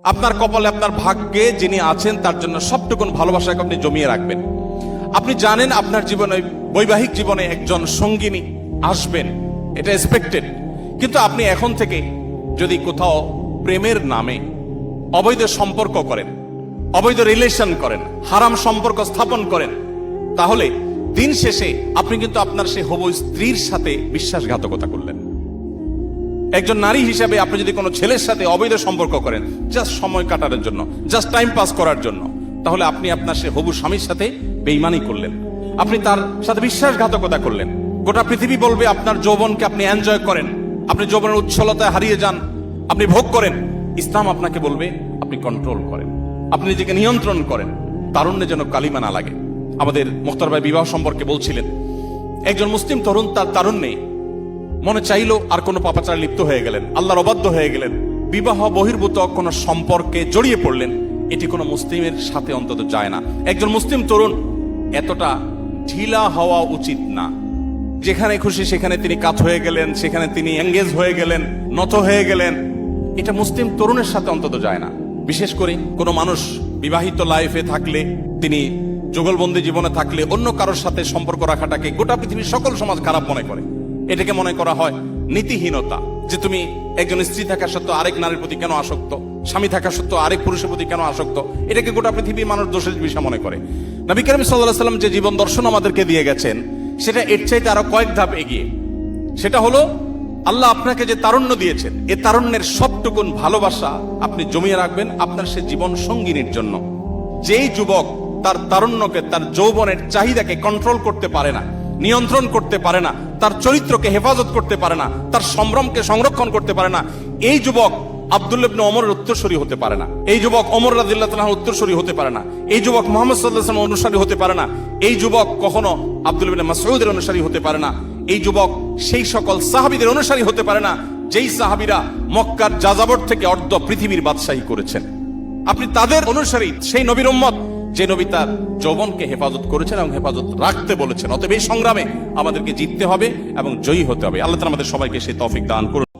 আপনার কপালে আপনার ভাগ্যে যিনি আছেন, তার জন্য সবটুকুন ভালোবাসাকে আপনি জমিয়ে রাখবেন। আপনি জানেন আপনার জীবনে, বৈবাহিক জীবনে একজন সঙ্গিনী আসবেন, এটা এক্সপেক্টেড কিন্তু আপনি এখন থেকে যদি কোথাও প্রেমের নামে অবৈধ সম্পর্ক করেন, অবৈধ রিলেশন করেন, হারাম সম্পর্ক স্থাপন করেন, তাহলে দিন শেষে আপনি কিন্তু আপনার সেই হবু স্ত্রীর সাথে বিশ্বাসঘাতকতা করলেন। একজন নারী হিসাবে আপনি যদি কোনো ছেলের সাথে অবৈধ সম্পর্ক করেন জাস্ট সময় কাটানোর জন্য জাস্ট টাইম পাস করার জন্য, তাহলে আপনি আপনার সে হবু স্বামীর সাথে বেইমানি করলেন। আপনি তার সাথে বিশ্বাসঘাতকতা করলেন। গোটা পৃথিবী বলবে আপনার যৌবনকে আপনি এনজয় করেন, আপনি যৌবনের উচ্ছলতায় হারিয়ে যান, আপনি ভোগ করেন। ইসলাম আপনাকে বলবে, আপনি কন্ট্রোল করেন, আপনি নিজেকে নিয়ন্ত্রণ করেন। তারুণ্যে যেন কালিমা না লাগে। আমাদের মোখতার ভাই বিবাহ সম্পর্কে বলছিলেন, একজন মুসলিম তরুণ তার তারুণ্যে মনে চাইলো আর কোনো পাপাচার লিপ্ত হয়ে গেলেন, আল্লাহর অবাধ্য হয়ে গেলেন। বিবাহ বহির্ভূত কোনো সম্পর্কে জড়িয়ে পড়লেন, এটি কোনো মুসলিমের সাথে অন্তত যায় না। একজন মুসলিম তরুণ, এতটা ঢিলা হওয়া উচিত না। যেখানে খুশি সেখানে তিনি কাত হয়ে গেলেন, সেখানে তিনি এঙ্গেজ হয়ে গেলেন, নত হয়ে গেলেন। এটা মুসলিম তরুণের সাথে অন্তত যায় না। বিশেষ করে কোনো মানুষ বিবাহিত লাইফে থাকলে, তিনি যুগলবন্দি জীবনে থাকলে অন্য কারোর সাথে সম্পর্ক রাখাটাকে গোটা পৃথিবীর সকল সমাজ খারাপ মনে করে। এটাকে মনে করা হয় নীতিহীনতা, যে তুমি একজন স্ত্রী থাকা সত্ত্বেও আরেক নারীর প্রতি কেন আসক্ত? স্বামী থাকা সত্ত্বেও আরেক পুরুষের প্রতি কেন আসক্ত? এটাকে গোটা পৃথিবীর মানুষ দোষের বিষয় মনে করে। নবী করিম সাল্লাহ সাল্লাম যে জীবন দর্শন আমাদেরকে দিয়ে গেছেন, সেটা এর চাইতে আরও কয়েক ধাপ এগিয়ে। সেটা হলো, আল্লাহ আপনাকে যে তারুণ্য দিয়েছেন, এ তারুণ্যের সবটুকুন ভালোবাসা আপনি জমিয়ে রাখবেন আপনার সে জীবন সঙ্গিনীর জন্য। যেই যুবক তার তারুণ্যকে, তার যৌবনের চাহিদাকে কন্ট্রোল করতে পারে না নিয়ন্ত্রণ করতে পারে না, তার চরিত্রকে হেফাজত করতে পারে না, তার সম্ভ্রমকে সংরক্ষণ করতে পারে না, এই যুবক আব্দুল্লাবনে অমরের হতে পারে না, এই যুবক অমর হতে পারে না, এই যুবক মোহাম্মদ অনুসারী হতে পারে না, এই যুবক কখনো আব্দুল মাসউদের অনুসারী হতে পারে না, এই যুবক সেই সকল সাহাবিদের অনুসারী হতে পারে না, যেই সাহাবিরা মক্কার যাযাবর থেকে অর্ধ পৃথিবীর বাদশাহী করেছেন। আপনি তাদের অনুসারী, সেই নবীর উম্মত যে নবী তার যৌবনকে হেফাজত করেছেন এবং হেফাজত রাখতে বলেছেন। অতএব এই সংগ্রামে আমাদেরকে জিততে হবে এবং জয়ী হতে হবে। আল্লাহ আমাদের সবাইকে সেই তফিক দান করুন।